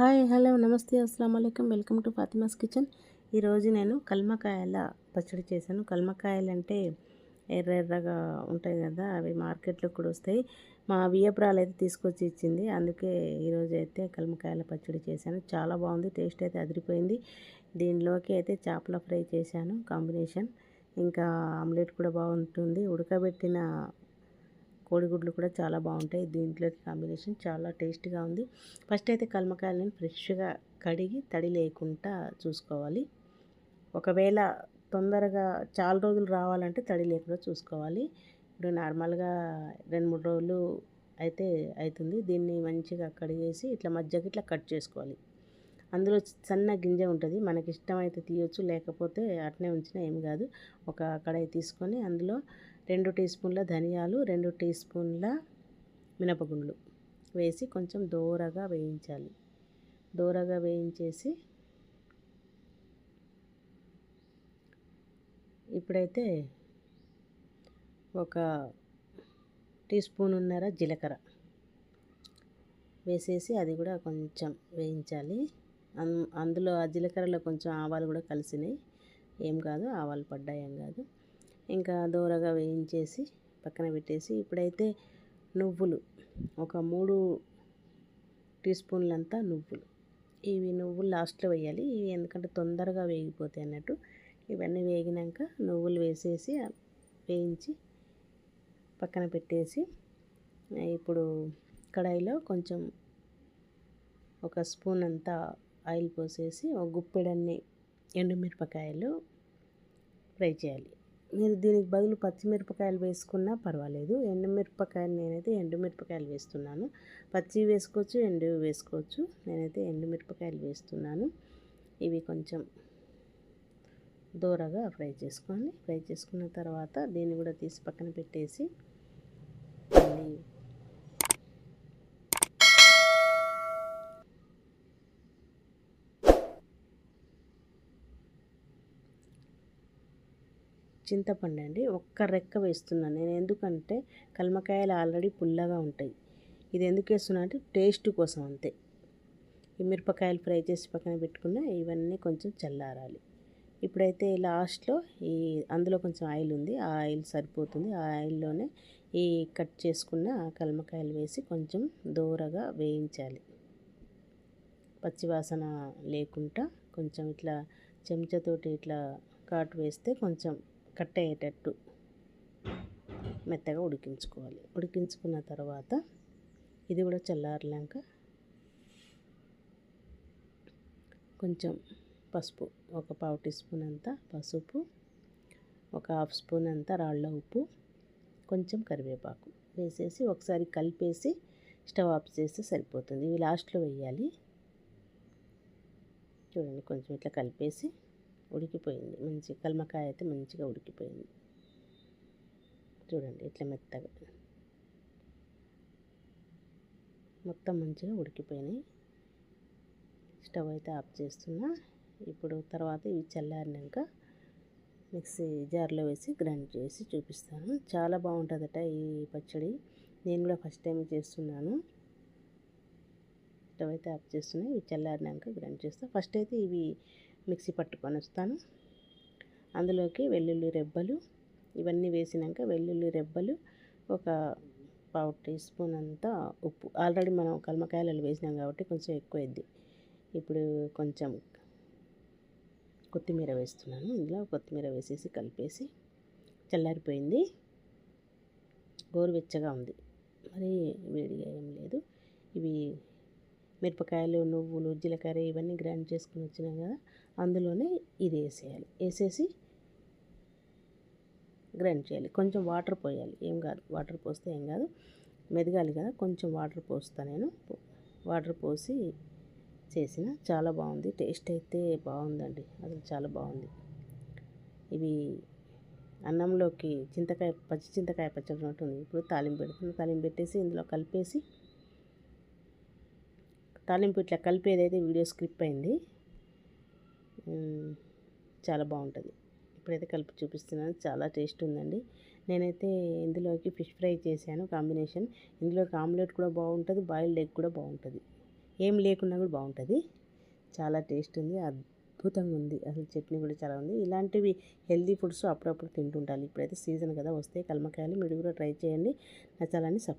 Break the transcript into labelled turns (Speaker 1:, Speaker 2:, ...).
Speaker 1: Hi hello నమస్తే అస్సలం అయికం వెల్కమ్ టు ఫాతిమాస్ కిచెన్. ఈరోజు నేను కల్మకాయల పచ్చడి చేశాను. కల్మకాయలు అంటే ఎర్ర ఎర్రగా ఉంటాయి కదా అవి మార్కెట్లో కూడా వస్తాయి. మా బియ్యపురాలు అయితే తీసుకొచ్చి ఇచ్చింది. అందుకే ఈరోజు అయితే కల్మకాయల పచ్చడి చేశాను. చాలా బాగుంది టేస్ట్ అయితే అదిరిపోయింది. దీనిలోకి అయితే చేపల ఫ్రై చేశాను కాంబినేషన్. ఇంకా ఆమ్లెట్ కూడా బాగుంటుంది. ఉడకబెట్టిన కోడిగుడ్లు కూడా చాలా బాగుంటాయి. దీంట్లోకి కాంబినేషన్ చాలా టేస్ట్గా ఉంది. ఫస్ట్ అయితే కల్మకాయలను ఫ్రెష్గా కడిగి తడి లేకుండా చూసుకోవాలి. ఒకవేళ తొందరగా చాలా రోజులు రావాలంటే తడి లేకుండా చూసుకోవాలి. ఇప్పుడు నార్మల్గా రెండు మూడు రోజులు అయితే అవుతుంది దీన్ని మంచిగా కడిగేసి ఇట్లా మధ్యకి ఇట్లా కట్ చేసుకోవాలి. అందులో సన్న గింజ ఉంటుంది. మనకి ఇష్టమైతే తీయొచ్చు లేకపోతే అట్నే ఉంచినా ఏమి కాదు. ఒక కడాయి తీసుకొని అందులో రెండు టీ స్పూన్ల ధనియాలు రెండు టీ స్పూన్ల మినపగుండ్లు వేసి కొంచెం దోరగా వేయించాలి. దోరగా వేయించేసి ఇప్పుడైతే ఒక టీ స్పూన్ ఉన్నర జీలకర్ర వేసేసి అది కూడా కొంచెం వేయించాలి. అందులో ఆ జీలకర్రలో కొంచెం ఆవాలు కూడా కలిసినాయి. ఏం కాదు ఆవాలు పడ్డాయి ఏం కాదు. ఇంకా దూరగా వేయించేసి పక్కన పెట్టేసి ఇప్పుడైతే నువ్వులు ఒక మూడు టీ స్పూన్లంతా నువ్వులు. ఇవి నువ్వులు లాస్ట్లో వేయాలి. ఇవి ఎందుకంటే తొందరగా వేగిపోతాయి అన్నట్టు. ఇవన్నీ వేగినాక నువ్వులు వేసేసి వేయించి పక్కన పెట్టేసి ఇప్పుడు కడాయిలో కొంచెం ఒక స్పూన్ అంతా ఆయిల్ పోసేసి ఒక గుప్పెడన్ని ఎండుమిరపకాయలు ఫ్రై చేయాలి. మీరు దీనికి బదులు పచ్చిమిరపకాయలు వేసుకున్నా పర్వాలేదు. ఎండుమిరపకాయలు నేనైతే ఎండుమిరపకాయలు వేస్తున్నాను. పచ్చి వేసుకోవచ్చు ఎండు వేసుకోవచ్చు. నేనైతే ఎండుమిరపకాయలు వేస్తున్నాను. ఇవి కొంచెం దూరగా ఫ్రై చేసుకోండి. ఫ్రై చేసుకున్న తర్వాత దీన్ని కూడా తీసి పక్కన పెట్టేసి మళ్ళీ చింతపండు అండి ఒక్క రెక్క వేస్తున్నాను. నేను ఎందుకంటే కల్మకాయలు ఆల్రెడీ పుల్లగా ఉంటాయి. ఇది ఎందుకు వేస్తున్నా అంటే టేస్ట్ కోసం అంతే. ఈ మిరపకాయలు ఫ్రై చేసి పక్కన పెట్టుకున్న ఇవన్నీ కొంచెం చల్లారాలి. ఇప్పుడైతే లాస్ట్లో ఈ అందులో కొంచెం ఆయిల్ ఉంది. ఆ ఆయిల్ సరిపోతుంది. ఆ ఆయిల్లోనే ఈ కట్ చేసుకున్న కల్మకాయలు వేసి కొంచెం దూరగా వేయించాలి. పచ్చివాసన లేకుండా కొంచెం ఇట్లా చెంచాతోటి ఇట్లా కాటు వేస్తే కొంచెం కట్ అయ్యేటట్టు మెత్తగా ఉడికించుకోవాలి. ఉడికించుకున్న తర్వాత ఇది కూడా చల్లారలేక కొంచెం పసుపు ఒక పావు టీ స్పూన్ అంత పసుపు ఒక హాఫ్ స్పూన్ అంత రాళ్ళ ఉప్పు కొంచెం కరివేపాకు వేసేసి ఒకసారి కలిపేసి స్టవ్ ఆఫ్ చేస్తే సరిపోతుంది. ఇవి లాస్ట్లో వేయాలి. చూడండి కొంచెం ఇట్లా కలిపేసి ఉడికిపోయింది. మంచి కల్మకాయ అయితే మంచిగా ఉడికిపోయింది. చూడండి ఇట్లా మెత్తగా. మొత్తం మంచిగా ఉడికిపోయినాయి. స్టవ్ అయితే ఆఫ్ చేస్తున్నా. ఇప్పుడు తర్వాత ఇవి చల్లారినాక మిక్సీ జార్లో వేసి గ్రైండ్ చేసి చూపిస్తాను. చాలా బాగుంటుందట ఈ పచ్చడి. నేను కూడా ఫస్ట్ టైం చేస్తున్నాను. స్టవ్ అయితే ఆఫ్ చేస్తున్నాయి ఇవి చల్లారినాక గ్రైండ్ చేస్తాను ఫస్ట్ అయితే ఇవి మిక్సీ పట్టుకొని వస్తాను. అందులోకి వెల్లుల్లి రెబ్బలు ఇవన్నీ వేసినాక వెల్లుల్లి రెబ్బలు ఒక పావు టీ స్పూన్ అంతా ఉప్పు. ఆల్రెడీ మనం కలమకాయలు వేసినాం కాబట్టి కొంచెం ఎక్కువ అయింది ఇప్పుడు కొంచెం కొత్తిమీర వేస్తున్నాను. ఇందులో కొత్తిమీర వేసేసి కలిపేసి చల్లారిపోయింది. గోరువెచ్చగా ఉంది. మరి వేడిగా ఏం లేదు. ఇవి మిరపకాయలు నువ్వులు జీలకర్ర ఇవన్నీ గ్రైండ్ చేసుకుని వచ్చినాం కదా అందులోనే ఇది వేసేయాలి. వేసేసి గ్రైండ్ చేయాలి. కొంచెం వాటర్ పోయాలి. ఏం కాదు వాటర్ పోస్తే ఏం కాదు. మెదగాలి కదా కొంచెం వాటర్ పోస్తా నేను. వాటర్ పోసి చేసిన చాలా బాగుంది. టేస్ట్ అయితే బాగుందండి. అసలు చాలా బాగుంది. ఇవి అన్నంలోకి చింతకాయ పచ్చి చింతకాయ పచ్చడి ఉంటుంది ఇప్పుడు తాలింపు పెడుతుంది తాలింపు పెట్టేసి ఇందులో కలిపేసి తాలింపు ఇట్లా కలిపేదైతే వీడియో స్క్రిప్ అయింది. చాలా బాగుంటుంది. ఇప్పుడైతే కలిపి చూపిస్తున్నాను. చాలా టేస్ట్ ఉందండి. నేనైతే ఇందులోకి ఫిష్ ఫ్రై చేశాను కాంబినేషన్. ఇందులోకి ఆమ్లెట్ కూడా బాగుంటుంది బాయిల్డ్ ఎగ్ కూడా బాగుంటుంది. ఏం లేకున్నా కూడా బాగుంటుంది. చాలా టేస్ట్ ఉంది అద్భుతంగా ఉంది. అసలు చట్నీ కూడా చాలా ఉంది. ఇలాంటివి హెల్దీ ఫుడ్స్ అప్పుడప్పుడు తింటుంటాలి ఇప్పుడైతే సీజన్ కదా వస్తే కల్మకాయలు మీరు కూడా ట్రై చేయండి. నచ్చాలని సబ్